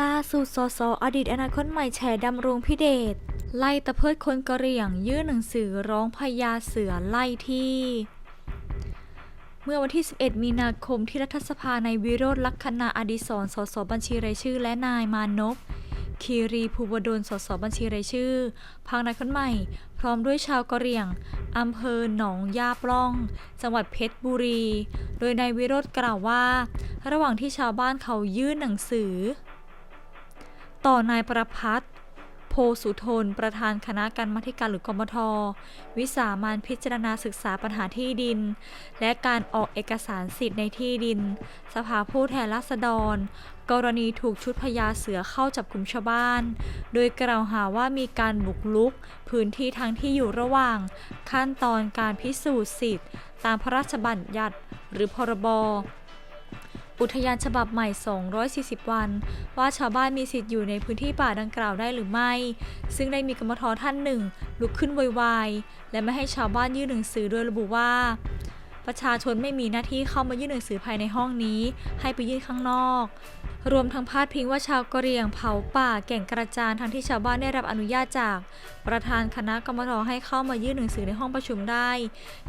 ล่าสุดสสอดีตอนาคตใหม่แฉดำรงพิเดชไล่ตะเพิดคนกะเหรี่ยง ยื่นหนังสือร้องพญาเสือไล่ที่ เมื่อวันที่ 11 มีนาคมที่รัฐสภาในวิโรธลักษณะอดิศรสสบัญชีรายชื่อ และนายมานพคีรีภูวดลสสบัญชีรายชื่อพังนายคนใหม่ พร้อมด้วยชาวกะเหรี่ยง อำเภอหนองยาปล้อง จังหวัดเพชรบุรี โดยนายวิโรธกล่าวว่า ระหว่างที่ชาวบ้านเขายื่นหนังสือ ต่อนายประพัฒน์โพสุทน ประธานคณะกรรมาธิการหรือกมท วิสามันพิจารณาศึกษาปัญหาที่ดิน และการออกเอกสารสิทธิ์ในที่ดิน สภาผู้แทนราษฎร กรณีถูกชุดพญาเสือเข้าจับกลุ่มชาวบ้าน โดยกล่าวหาว่ามีการบุกรุก พื้นที่ทางที่อยู่ระหว่าง ขั้นตอนการพิสูจน์สิทธิ์ ตามพระราชบัญญัติ หรือพรบ อุทยานฉบับใหม่ 240 วัน ว่าชาวบ้านมีสิทธิ์อยู่ในพื้นที่ป่าดังกล่าวได้หรือไม่ ซึ่งได้มีกรรมทท่านหนึ่ง ลุกขึ้นโวยวายและไม่ให้ชาวบ้านยื่นหนังสือโดยระบุว่า ประชาชนไม่มีหน้าที่เข้ามายื่นหนังสือภายในห้องนี้ ให้ไปยื่นข้างนอกรวมทั้งพาดพิงว่าชาวกะเหรี่ยงเผาป่าแก่งกระจานทั้งที่ชาวบ้านได้รับอนุญาตจาก ประธานคณะกรรมทให้เข้ามายื่นหนังสือในห้องประชุมได้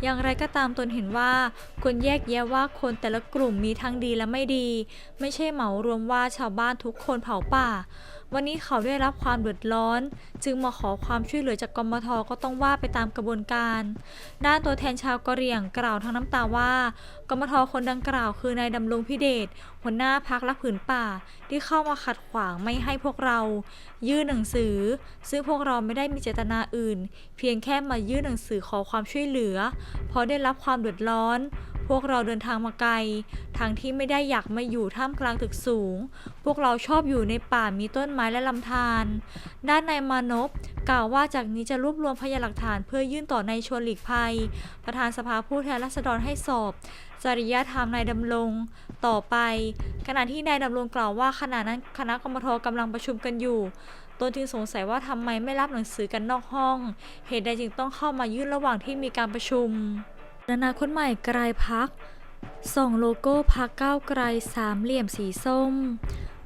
อย่างไรก็ตามตนเห็นว่าควรแยกแยะว่าคนแต่ละกลุ่มมีทั้งดีและไม่ดี ไม่ใช่เหมารวมว่าชาวบ้านทุกคนเผาป่า วันนี้เขาได้รับความเดือดร้อน จึงมาขอความช่วยเหลือจากกมทก็ต้องว่าไปตามกระบวนการ ด้านตัวแทนชาวกะเหรี่ยงกล่าวทั้งน้ำตาว่า กมทคนดังกล่าวคือนายดำรงพิเดชหัวหน้าพักรักผืนป่าที่เข้ามาขัดขวางไม่ให้พวกเรา ยื่นหนังสือ ซึ่งพวกเราไม่ได้มีเจตนาอื่น เพียงแค่มายื่นหนังสือขอความช่วยเหลือ เพราะได้รับความเดือดร้อน พวกเราเดินทางมาไกลทางที่ไม่ได้อยากมาอยู่ท่ามกลางตึกสูง พวกเราชอบอยู่ในป่ามีต้นไม้และลำธารด้านนายมานพ กล่าวว่าจากนี้จะรวบรวมพยานหลักฐานเพื่อยื่นต่อนายชวนหลีกภัย ประธานสภาผู้แทนราษฎรให้สอบ จริยธรรมนายดำรงต่อไป ขณะที่นายดำรงกล่าวว่าขณะนั้นคณะกรรมทกำลังประชุมกันอยู่ตนจึงสงสัยว่าทำไมไม่รับหนังสือกันนอกห้อง เหตุใดจึงต้องเข้ามายื่นระหว่างที่มีการประชุมนานาคตใหม่กลายพักส่องโลโก้พักก้าวไกลสามเหลี่ยมสีส้ม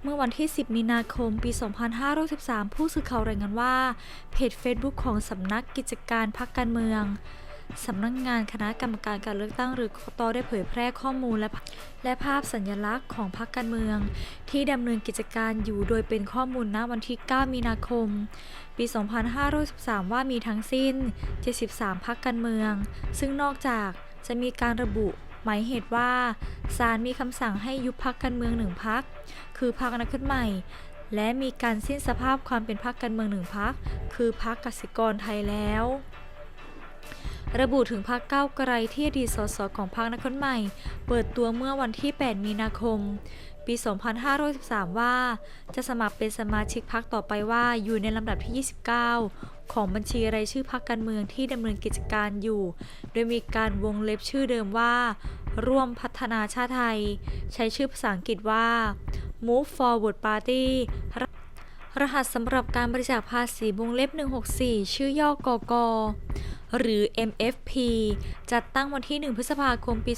เมื่อวันที่ 10 มีนาคม ปี 2513ผู้สื่อข่าวรายงานว่า เพจ Facebook ของสำนักกิจการพักการเมืองสำนักงานคณะกรรมการการเลือกตั้งหรือกกตได้เผยแพร่ข้อมูลและและภาพสัญลักษณ์ของพรรคการเมือง ที่ดำเนินกิจการอยู่โดยเป็นข้อมูลณวันที่ 9 มีนาคม ปี 2513 ว่ามีทั้งสิ้น 73 พรรคการเมือง ซึ่งนอกจากจะมีการระบุ หมายเหตุว่าศาลมีคำสั่งให้ยุบพักการเมืองหนึ่งพัก คือพักอนาคตใหม่ และมีการสิ้นสภาพความเป็นพักการเมืองหนึ่งพัก คือพักกสิกรไทยแล้ว ระบุถึงพักเก้าไกลที่อดีตสสของพักนักคนใหม่ เปิดตัวเมื่อวันที่ 8 มีนาคม ปี 2513 ว่า จะสมัครเป็นสมาชิกพักต่อไปว่าอยู่ในลำดับที่ 29 ของบัญชีรายชื่อพักการเมืองที่ดำเนินกิจการอยู่ โดยมีการวงเล็บชื่อเดิมว่า ร่วมพัฒนาชาติไทย ใช้ชื่อภาษาอังกฤษว่า Move Forward Party รหัสสำหรับการบริจาคภาษีวงเล็บ 164 ชื่อย่อกก หรือ MFP จัดตั้งวันที่ 1 พฤษภาคมปี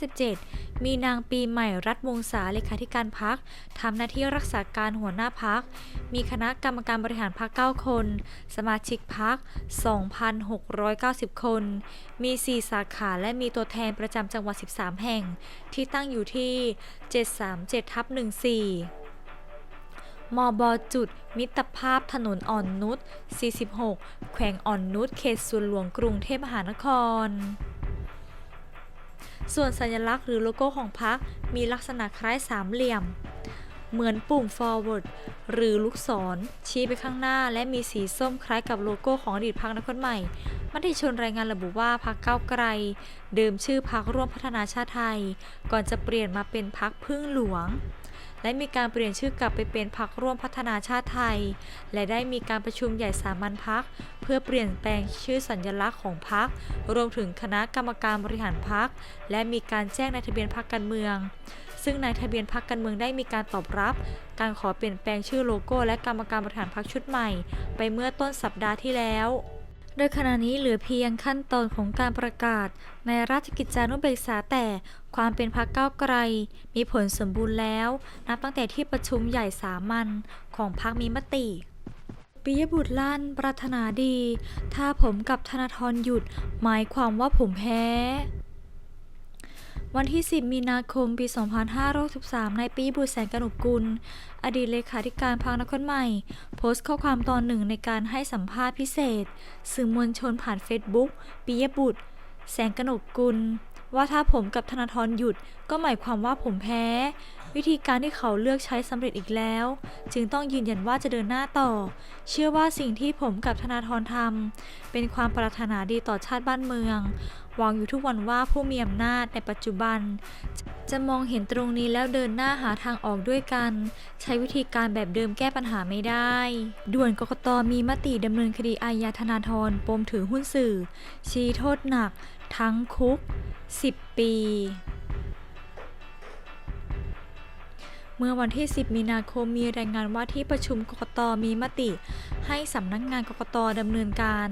2557 มีนางปีใหม่รัฐวงศาเลขาธิการพักทำหน้าที่รักษาการหัวหน้าพัก มีคณะกรรมการบริหารพัก 9 คน สมาชิกพัก 2,690 คน มี 4 สาขาและมีตัวแทนประจำจังหวัด 13 แห่ง ที่ตั้งอยู่ที่ 737ทับ14 มอบอจุด มิตรภาพถนนอ่อนนุช 46 แขวงอ่อนนุช เขตสวนหลวงกรุงเทพมหานคร ส่วนสัญลักษณ์หรือโลโก้ของพรรคมีลักษณะคล้ายสามเหลี่ยม เหมือนปุ่ม forward หรือลูกศร ชี้ไปข้างหน้า และมีสีส้มคล้ายกับโลโก้ของอดีตพรรคนักคนใหม่มติชนรายงานระบุว่าพรรคก้าวไกล เดิมชื่อพรรคร่วมพัฒนาชาติไทย ก่อนจะเปลี่ยนมาเป็นพรรคพึ่งหลวง และมีการเปลี่ยนชื่อกลับไปเป็นพรรคร่วมพัฒนาชาติไทย และได้มีการประชุมใหญ่สามัญพักเพื่อเปลี่ยนแปลงชื่อสัญลักษณ์ของพรรครวมถึงคณะกรรมการบริหารพรรคและมีการแจ้งในทะเบียนพรรคการเมือง ซึ่งในทะเบียนพรรคการเมืองได้มีการตอบรับ การขอเปลี่ยนแปลงชื่อโลโก้ และกรรมการบริหารพรรคชุดใหม่ ไปเมื่อต้นสัปดาห์ที่แล้วโดยขณะนี้เหลือเพียงขั้นตอนของการประกาศ ในราชกิจจานุเบกษาแต่ความเป็นพักก้าวไกล มีผลสมบูรณ์แล้ว นับตั้งแต่ที่ประชุมใหญ่สามัญของพักมีมติปิยบุตรลั่นปรารถนาดี ถ้าผมกับธนาธรหยุด หมายความว่าผมแพ้ วันที่ 10 มีนาคม ปี 2563ในปีบุตรแสงกนกกุล อดีตเลขาธิการพรรคนครใหม่ โพสต์ข้อความตอนหนึ่งในการให้สัมภาษณ์พิเศษ สื่อมวลชนผ่านเฟซบุ๊กปิยบุตร แสงกนกกุล ว่าถ้าผมกับธนาธรหยุดก็หมายความว่าผมแพ้ วิธีการที่เขาเลือกใช้สำเร็จอีกแล้ว จึงต้องยืนยันว่าจะเดินหน้าต่อ เชื่อว่าสิ่งที่ผมกับธนาธรทำเป็นความปรารถนาดีต่อชาติบ้านเมือง หวังอยู่ทุกวันว่าผู้มีอำนาจในปัจจุบัน จะมองเห็นตรงนี้แล้วเดินหน้าหาทางออกด้วยกัน ใช้วิธีการแบบเดิมแก้ปัญหาไม่ได้ ด่วนกกตมีมติดำเนินคดีอาญาธนาธรปมถือหุ้นสื่อ ชี้โทษหนัก ทั้งคุก 10 ปี เมื่อวันที่ 10 มีนาคมมีรายงานว่าที่ประชุมกกตมีมติ ให้สำนักงานกกตดำเนินการ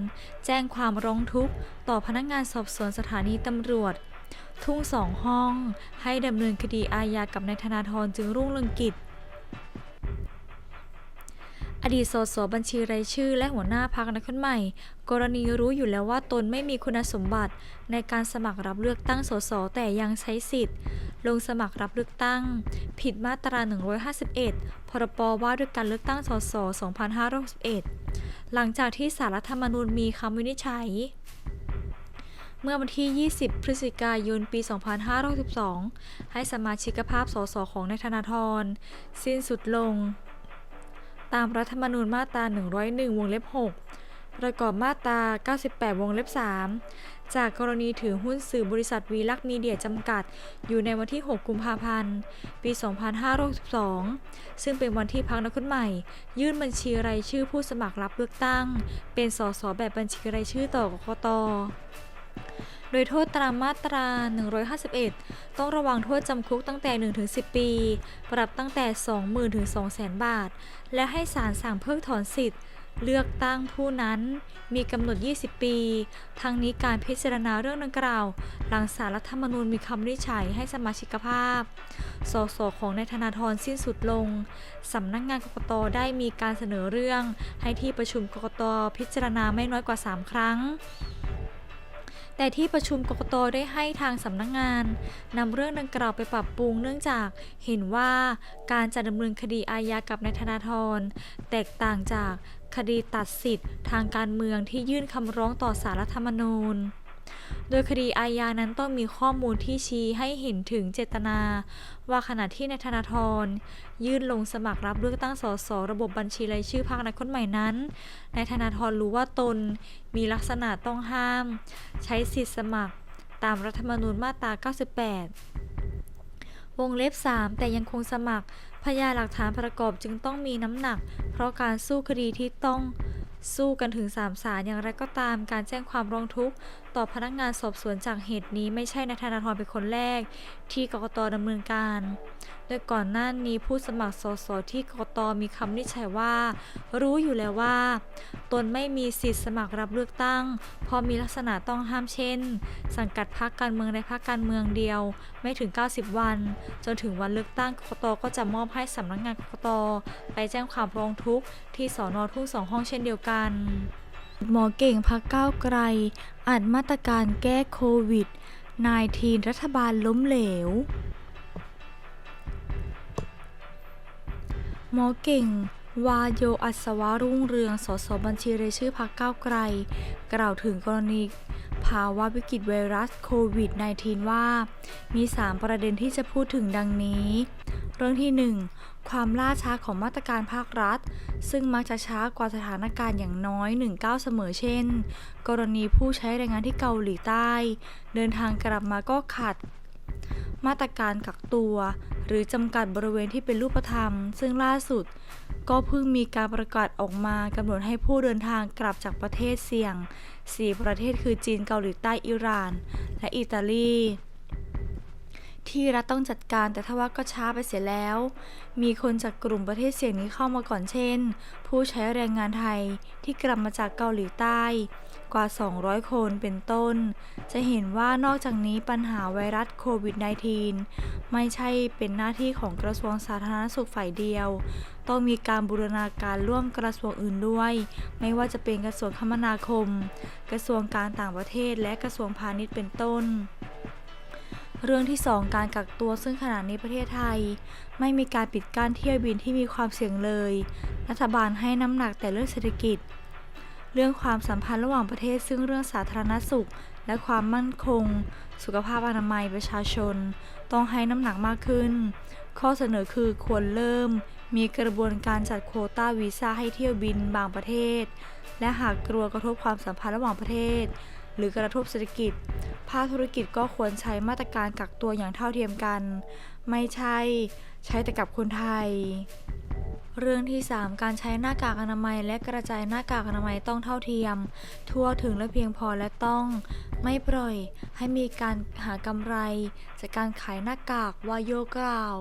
แจ้งความร้องทุกข์ต่อพนักงานสอบสวนสถานีตำรวจ ทุ่งสองห้อง ให้ดำเนินคดีอาญากับนายธนาธรจึงรุ่งเรืองกิจอดีตสสบัญชีรายชื่อ และหัวหน้าพักนักคนใหม่ กรณีรู้อยู่แล้วว่าตนไม่มีคุณสมบัติในการสมัครรับเลือกตั้งสสแต่ยังใช้สิทธิ์ ลงสมัครรับเลือกตั้ง ผิดมาตรา 151 พรบว่าด้วยการเลือกตั้งสส2561 หลังจากที่สารรัฐธรรมนูญมีคำวินิจฉัย เมื่อวันที่ 20 พฤศจิกายน ปี 2562 ให้สมาชิกภาพสสของนายธนาธร สิ้นสุดลง ตามรัฐธรรมนูญมาตรา 101 วงเล็บ 6 ประกอบมาตรา 98 วงเล็บ 3 จากกรณีถือหุ้นสื่อบริษัทวีลักษณ์มีเดียจำกัด อยู่ในวันที่ 6 กุมภาพันธ์ ปี 2562 ซึ่งเป็นวันที่พักนักขึ้นใหม่ ยื่นบัญชีรายชื่อผู้สมัครรับเลือกตั้ง เป็นสสแบบบัญชีรายชื่อต่อกกตโดยโทษตามมาตรา 151 ต้องระวังโทษจำคุกตั้งแต่ 1-10 ปี ปรับตั้งแต่ 20,000 ถึง 200,000 บาท และให้ศาลสั่งเพิกถอนสิทธิ์ เลือกตั้งผู้นั้นมีกำหนด 20 ปี ทั้งนี้การพิจารณาเรื่องดังกล่าว หลังสารรัฐธรรมนูญมีคำวินิจฉัยให้สมาชิกภาพ สสของนายธนาธรสิ้นสุดลง สำนักงานกกตได้มีการเสนอเรื่องให้ที่ประชุมกกตพิจารณาไม่น้อยกว่า 3 ครั้งแต่ที่ประชุมกกตได้ให้ทางสำนักงานนำเรื่องดังกล่าวไปปรับปรุงเนื่องจากเห็นว่าการจะดำเนินคดีอาญากับนายธนาธรแตกต่างจาก คดีตัดสิทธิ์ ทางการเมืองที่ยื่นคำร้องต่อสารรัฐธรรมนูญ โดยคดีอาญานั้นต้องมีข้อมูลที่ชี้ให้เห็นถึงเจตนา ว่าขณะที่นายธนาธรยื่นลงสมัครรับเลือกตั้งสสระบบบัญชีรายชื่อพรรคอนาคตใหม่นั้นนายธนาธรรู้ว่าตนมีลักษณะต้องห้าม ใช้สิทธิสมัคร ตามรัฐธรรมนูญมาตรา 98 วงเล็บ 3 แต่ยังคงสมัคร พยานหลักฐานประกอบจึงต้องมีน้ำหนัก เพราะการสู้คดีที่ต้องสู้กันถึง 3 ศาลอย่างไรก็ตามการแจ้งความร้องทุกข์ ต่อพนักงานสอบสวนจากเหตุนี้ไม่ใช่นายธนาธรเป็นคนแรก ที่กกตดำเนินการ โดยก่อนหน้านี้ผู้สมัครสสที่กกตมีคำนิจฉัยว่า รู้อยู่แล้วว่า ตนไม่มีสิทธิสมัครรับเลือกตั้ง เพราะมีลักษณะต้องห้ามเช่น สังกัดพรรคการเมืองในพรรคการเมืองเดียว ไม่ถึง 90 วัน จนถึงวันเลือกตั้งกกตก็จะมอบให้สำนักงานกกตไปแจ้งความร้องทุกข์ที่สอนอทุ่งสองห้องเช่นเดียวกัน หมอเก่งพักก้าวไกลอ่านมาตรการแก้โควิด -19 รัฐบาลล้มเหลว หมอเก่ง วาโยอัศวรุ่งเรือง สสบัญชีรายชื่อพักก้าวไกล กล่าวถึงกรณีภาวะวิกฤตไวรัสโควิด -19 ว่า มี 3 ประเด็นที่จะพูดถึงดังนี้ เรื่องที่ 1 ความล่าช้าของมาตรการภาครัฐ ซึ่งมักจะช้ากว่าสถานการณ์อย่างน้อย1ก้าเสมอเช่น กรณีผู้ใช้แรงงานที่เกาหลีใต้ เดินทางกลับมาก็ขาดมาตรการกักตัว หรือจำกัดบริเวณที่เป็นรูปธรรม ซึ่งล่าสุด ก็เพิ่งมีการประกาศออกมากำหนดให้ผู้เดินทางกลับจากประเทศเสี่ยง 4 ประเทศคือจีนเกาหลีใต้อิหร่าน และอิตาลี ที่รัฐต้องจัดการแต่ทว่าก็ช้าไปเสียแล้ว มีคนจากกลุ่มประเทศเสี่ยงนี้เข้ามาก่อนเช่น ผู้ใช้แรงงานไทยที่กลับมาจากเกาหลีใต้ กว่า 200 คนเป็นต้น จะเห็นว่านอกจากนี้ปัญหาไวรัสโควิด -19 ไม่ใช่เป็นหน้าที่ของกระทรวงสาธารณสุขฝ่ายเดียว ต้องมีการบูรณาการร่วมกระทรวงอื่นด้วย ไม่ว่าจะเป็นกระทรวงคมนาคม กระทรวงการต่างประเทศและกระทรวงพาณิชย์เป็นต้น เรื่องที่ 2 การกักตัวซึ่งขณะนี้ประเทศไทย ไม่มีการปิดกั้นเที่ยวบินที่มีความเสี่ยงเลย รัฐบาลให้น้ำหนักแต่เรื่องเศรษฐกิจ เรื่องความสัมพันธ์ระหว่างประเทศซึ่งเรื่องสาธารณสุข และความมั่นคง สุขภาพอนามัยประชาชน ต้องให้น้ำหนักมากขึ้น ข้อเสนอคือควรเริ่ม มีกระบวนการจัดโควต้าวีซ่าให้เที่ยวบินบางประเทศ และหากกลัวกระทบความสัมพันธ์ระหว่างประเทศ หรือกระทบเศรษฐกิจ ภาคธุรกิจก็ควรใช้มาตรการกักตัวอย่างเท่าเทียมกัน ไม่ใช่ใช้แต่กับคนไทย เรื่องที่ 3 การใช้หน้ากากอนามัยและกระจายหน้ากากอนามัยต้องเท่าเทียม ทั่วถึงและเพียงพอและต้อง ไม่ปล่อยให้มีการหากำไร จากการขายหน้ากากวาโยกล่าว